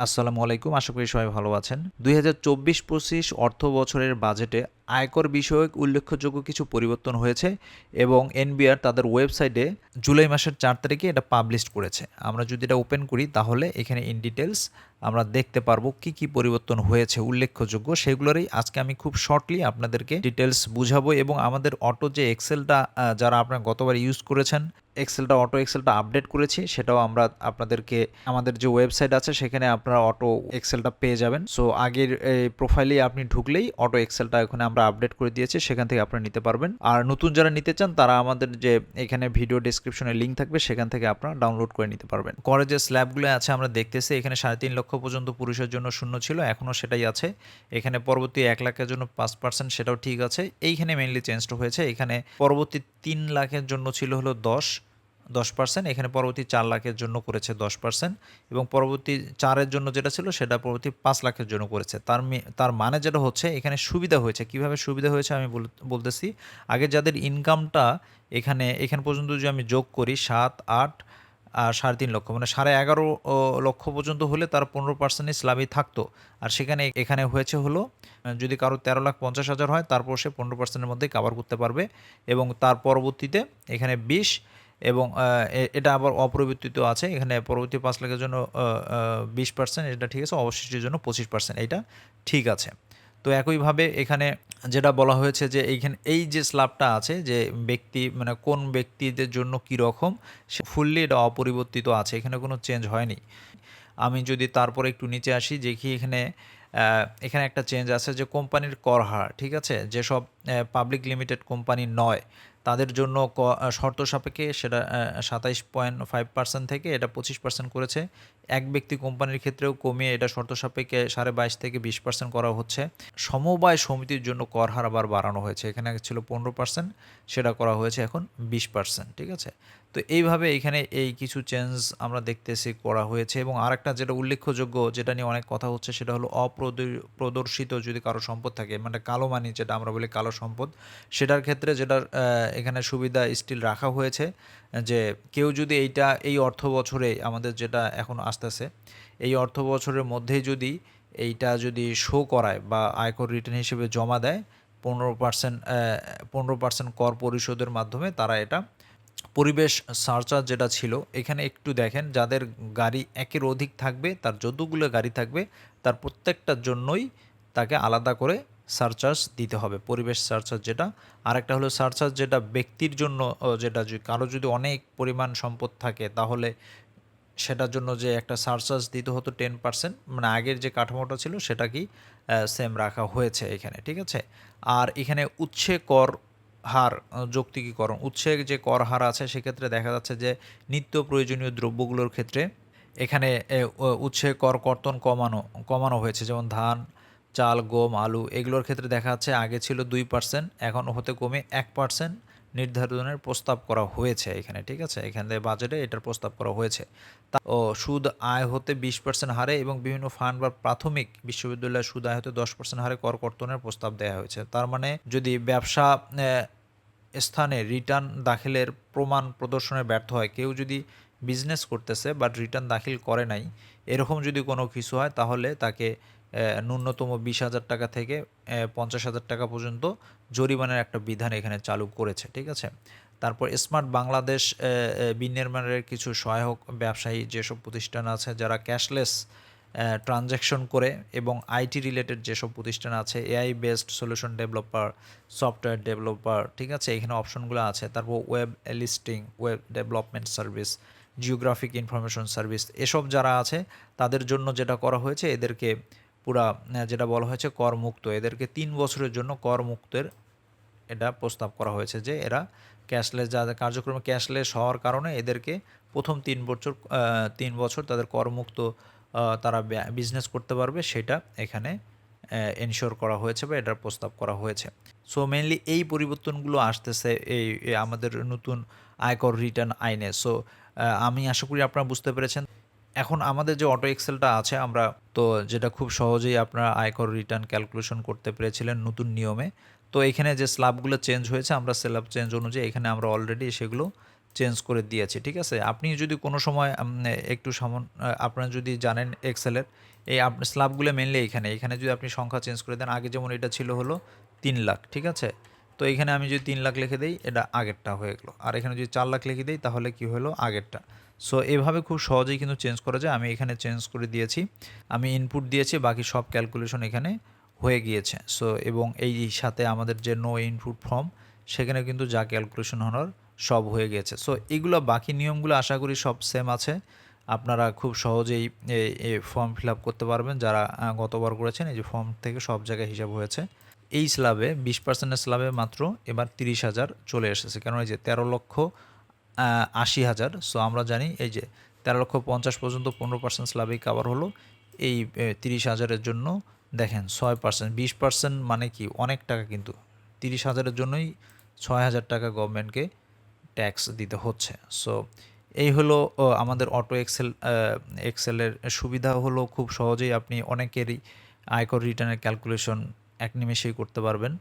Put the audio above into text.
আসসালামু আলাইকুম আশা করি সবাই ভালো আছেন। দুই হাজার চব্বিশ পঁচিশ অর্থ বছরের বাজেটে আয়কর বিষয়ক উল্লেখযোগ্য কিছু পরিবর্তন হয়েছে এবং এনবিআর তাদের ওয়েবসাইটে জুলাই মাসের চার তারিখে এটা পাবলিশ করেছে। আমরা যদি এটা ওপেন করি, তাহলে এখানে ইন ডিটেলস আমরা দেখতে পারব কি কি পরিবর্তন হয়েছে উল্লেখযোগ্য। সেগুলোরই আজকে আমি খুব শর্টলি আপনাদেরকে ডিটেলস বুঝাবো এবং আমাদের অটো যে এক্সেলটা যারা আপনারা গতবার ইউজ করেছেন এক্সেলটা অটো এক্সেলটা আপডেট করেছি, সেটাও আমরা আপনাদেরকে আমাদের যে ওয়েবসাইট আছে, সেখানে আপনারা অটো এক্সেলটা পেয়ে যাবেন। সো আগের প্রোফাইলে আপনি ঢুকলেই অটো এক্সেলটা এখানে আমরা আপডেট করে দিয়েছি, সেখান থেকে আপনারা নিতে পারবেন। আর নতুন যারা নিতে চান, তারা আমাদের যে এখানে ভিডিও ডিসক্রিপশনে লিঙ্ক থাকবে, সেখান থেকে আপনারা ডাউনলোড করে নিতে পারবেন। করে যে স্ল্যাবগুলো আছে, আমরা দেখতেছি, এখানে সাড়ে তিন লক্ষ পর্যন্ত পুরুষের জন্য শূন্য ছিল এখনও সেটাই আছে। এখানে পরবর্তী এক লাখের জন্য পাঁচ পার্সেন্ট সেটাও ঠিক আছে। এইখানে মেইনলি চেঞ্জটা হয়েছে, এখানে পরবর্তী তিন লাখের জন্য ছিল হলো দশ। দশ পার্সেন্ট এখানে পরবর্তী চার লাখের জন্য করেছে দশ পার্সেন্ট এবং পরবর্তী চারের জন্য যেটা ছিল সেটা পরবর্তী পাঁচ লাখের জন্য করেছে। তার তার মানে যেটা হচ্ছে এখানে সুবিধা হয়েছে। কীভাবে সুবিধা হয়েছে আমি বল- বলতেছি, আগে যাদের ইনকামটা এখানে, এখান পর্যন্ত যদি আমি যোগ করি সাত, আট আর সাড়ে তিন লক্ষ মানে সাড়ে এগারো লক্ষ পর্যন্ত হলে তার পনেরো পার্সেন্ট স্ল্যাবই থাকতো। আর সেখানে, এখানে হয়েছে হলো, যদি কারও তেরো লাখ পঞ্চাশ হাজার হয়, তারপর সে পনেরো পার্সেন্টের মধ্যেই কাভার করতে পারবে এবং তার পরবর্তীতে এখানে বিশ এবং এটা আবার অপরিবর্তিত আছে। এখানে পরবর্তী পাঁচ লাখের জন্য বিশ পার্সেন্ট এটা ঠিক আছে, অবশিষ্টের জন্য পঁচিশ পার্সেন্ট এটা ঠিক আছে। তো একইভাবে এখানে যেটা বলা হয়েছে যে, এইখানে, এই যে স্ল্যাবটা আছে, যে ব্যক্তি মানে কোন ব্যক্তিদের জন্য কী রকম সে ফুললি এটা অপরিবর্তিত আছে। এখানে কোনো চেঞ্জ হয়নি। আমি যদি তারপরে একটু নিচে আসি, দেখি এখানে এখানে একটা চেঞ্জ আছে যে, কোম্পানির কর হার, ঠিক আছে? যেসব পাবলিক লিমিটেড কোম্পানি নয় তাদের জন্য শর্ত সাপেক্ষে সেটা সাতাইশ পয়েন্ট ফাইভ পার্সেন্ট থেকে এটা পঁচিশ পার্সেন্ট করেছে। এক ব্যক্তি কোম্পানির ক্ষেত্রেও কমিয়ে এটা শর্ত সাপেক্ষে সাড়ে বাইশ থেকে বিশ পার্সেন্ট করা হচ্ছে। সমবায় সমিতির জন্য কর হার আবার বাড়ানো হয়েছে। এখানে ছিল পনেরো পার্সেন্ট, সেটা করা হয়েছে এখন বিশ পার্সেন্ট, ঠিক আছে? তো এইভাবে এখানে এই কিছু চেঞ্জ আমরা দেখতেছি, করা হয়েছে এবং আরেকটা যেটা উল্লেখযোগ্য, যেটা নিয়ে অনেক কথা হচ্ছে, সেটা হলো অপ্রদ- প্রদর্শিত যদি কারও সম্পদ থাকে মানে কালো মানি যেটা আমরা বলি কালো সম্পদ, সেটার ক্ষেত্রে যেটা এখানে সুবিধা স্টিল রাখা হয়েছে, যে কেউ যদি এইটা, এই অর্থ বছরে আমাদের যেটা এখন আসতেছে, এই অর্থ বছরের মধ্যেই যদি এইটা যদি শো করায় বা আয়কর রিটার্ন হিসেবে জমা দেয়, পনেরো পার্সেন্ট পনেরো পার্সেন্ট কর পরিশোধের মাধ্যমে তারা এটা পরিবেশ সার্চার যেটা ছিল, এখানে একটু দেখেন, যাদের গাড়ি একের অধিক থাকবে, তার যতগুলো গাড়ি থাকবে, তার প্রত্যেকটার জন্যই তাকে আলাদা করে সারচার্জ দিতে হবে, পরিবেশ সারচার্জ যেটা। আরেকটা হলো সারচার্জ যেটা ব্যক্তির জন্য যেটা কারও যদি অনেক পরিমাণ সম্পদ থাকে, তাহলে সেটার জন্য যে একটা সারচার্জ দিতে হতো টেন পার্সেন্ট মানে আগের যে কাঠামোটা ছিল সেটা কি সেম রাখা হয়েছে এখানে, ঠিক আছে? আর এখানে উচ্ছে কর হার যৌক্তিকীকরণ উচ্ছে যে কর হার আছে সেক্ষেত্রে দেখা যাচ্ছে যে নিত্য প্রয়োজনীয় দ্রব্যগুলোর ক্ষেত্রে এখানে উচ্ছে কর কর্তন কমানো কমানো হয়েছে, যেমন ধান চাল, গম, আলু এগুলোর ক্ষেত্রে দেখা যাচ্ছে আগে ছিল দুই পার্সেন্ট এখন হতে কমে এক পার্সেন্ট নির্ধারণের প্রস্তাব করা হয়েছে এখানে, ঠিক আছে? এখানে বাজেটে এটার প্রস্তাব করা হয়েছে। তা ও সুদ আয় হতে বিশ পার্সেন্ট হারে এবং বিভিন্ন ফান্ড বা প্রাথমিক বিশ্ববিদ্যালয়ের সুদ আয় হতে দশ পার্সেন্ট হারে কর কর্তনের প্রস্তাব দেওয়া হয়েছে। তার মানে যদি ব্যবসা স্থানে রিটার্ন দাখিলের প্রমাণ প্রদর্শনে ব্যর্থ হয়, কেউ যদি বিজনেস করতেছে বাট রিটার্ন দাখিল করে নাই, এরকম যদি কোনো কিছু হয় তাহলে তাকে ন্যূনতম বিশ হাজার টাকা থেকে পঞ্চাশ হাজার টাকা পর্যন্ত জরিমানার একটা বিধান এখানে চালু করেছে, ঠিক আছে? তারপর স্মার্ট বাংলাদেশ বিনির্মাণের কিছু সহায়ক ব্যবসায়ী যেসব প্রতিষ্ঠান আছে, যারা ক্যাশলেস ট্রানজ্যাকশন করে এবং আইটি রিলেটেড যেসব প্রতিষ্ঠান আছে AI based solution developer software developer ঠিক আছে? এখানে অপশনগুলো আছে। তারপর web listing web development service geographic information service এসব যারা আছে, তাদের জন্য যেটা করা হয়েছে, এদেরকে পুরা যেটা বলা হয়েছে করমুক্ত। এদেরকে তিন বছরের জন্য করমুক্তের এটা প্রস্তাব করা হয়েছে যে এরা ক্যাশলেস, যাদের কার্যক্রমে ক্যাশলেস হওয়ার কারণে এদেরকে প্রথম তিন বছর তিন বছর তাদের করমুক্ত তারা বিজনেস করতে পারবে সেটা এখানে এনশিওর করা হয়েছে বা এটার প্রস্তাব করা হয়েছে। সো মেনলি এই পরিবর্তনগুলো আসতেছে এই আমাদের নতুন আয়কর রিটার্ন আইনে। সো আমি আশা করি আপনারা বুঝতে পেরেছেন। এখন আমাদের যে অটো এক্সেলটা আছে, আমরা তো যেটা খুব সহজেই আপনারা আয়কর রিটার্ন ক্যালকুলেশন করতে পেরেছিলেন নতুন নিয়মে, তো এখানে যে স্ল্যাবগুলো চেঞ্জ হয়েছে, আমরা স্ল্যাব চেঞ্জ অনুযায়ী এখানে আমরা অলরেডি সেগুলো চেঞ্জ করে দিয়েছি, ঠিক আছে? আপনি যদি কোনো সময় একটু সামন আপনারা যদি জানেন এক্সেলের এই স্ল্যাবগুলো মেনলি এখানে এখানে যদি আপনি সংখ্যা চেঞ্জ করে দেন, আগে যেমন এটা ছিল হলো তিন লাখ, ঠিক আছে? তো এখানে আমি যদি তিন লাখ লিখে দিই, এটা আগেরটা হয়ে গেলো। আর এখানে যদি চার লাখ লিখে দিই, তাহলে কি হলো? আগেরটা। সো এভাবে খুব সহজেই কিন্তু চেঞ্জ করা যায়। আমি এখানে চেঞ্জ করে দিয়েছি। আমি ইনপুট দিয়েছি, বাকি সব ক্যালকুলেশন এখানে হয়ে গিয়েছে। সো এবং এই সাথে আমাদের যে নো ইনপুট ফর্ম সেখানে কিন্তু যা ক্যালকুলেশন হওয়ার সব হয়ে গিয়েছে। সো এগুলো বাকি নিয়মগুলো আশা করি সব সেম আছে। আপনারা খুব সহজেই ফর্ম ফিল করতে পারবেন। যারা গতবার করেছেন, এই যে ফর্ম থেকে সব জায়গায় হিসাব হয়েছে। এই স্ল্যাবে বিশ পার্সেন্টের স্ল্যাবে মাত্র এবার তিরিশ হাজার চলে এসেছে। কেন এই যে তেরো লক্ষ আশি হাজার সো আমরা জানি এই যে তেরো লক্ষ পঞ্চাশ পর্যন্ত পনেরো পার্সেন্ট স্ল্যাবেই কাভার হলো। এই তিরিশ হাজারের জন্য দেখেন ছয় পার্সেন্ট বিশ পার্সেন্ট মানে কি? অনেক টাকা কিন্তু। তিরিশ হাজারের জন্যই ছয় হাজার টাকা গভর্নমেন্টকে ট্যাক্স দিতে হচ্ছে। সো এই হলো আমাদের অটো এক্সেল এক্সেলের সুবিধা হলো খুব সহজেই আপনি অনেকেরই আয়কর রিটার্নের ক্যালকুলেশন এক নিমেষেই করতে পারবেন।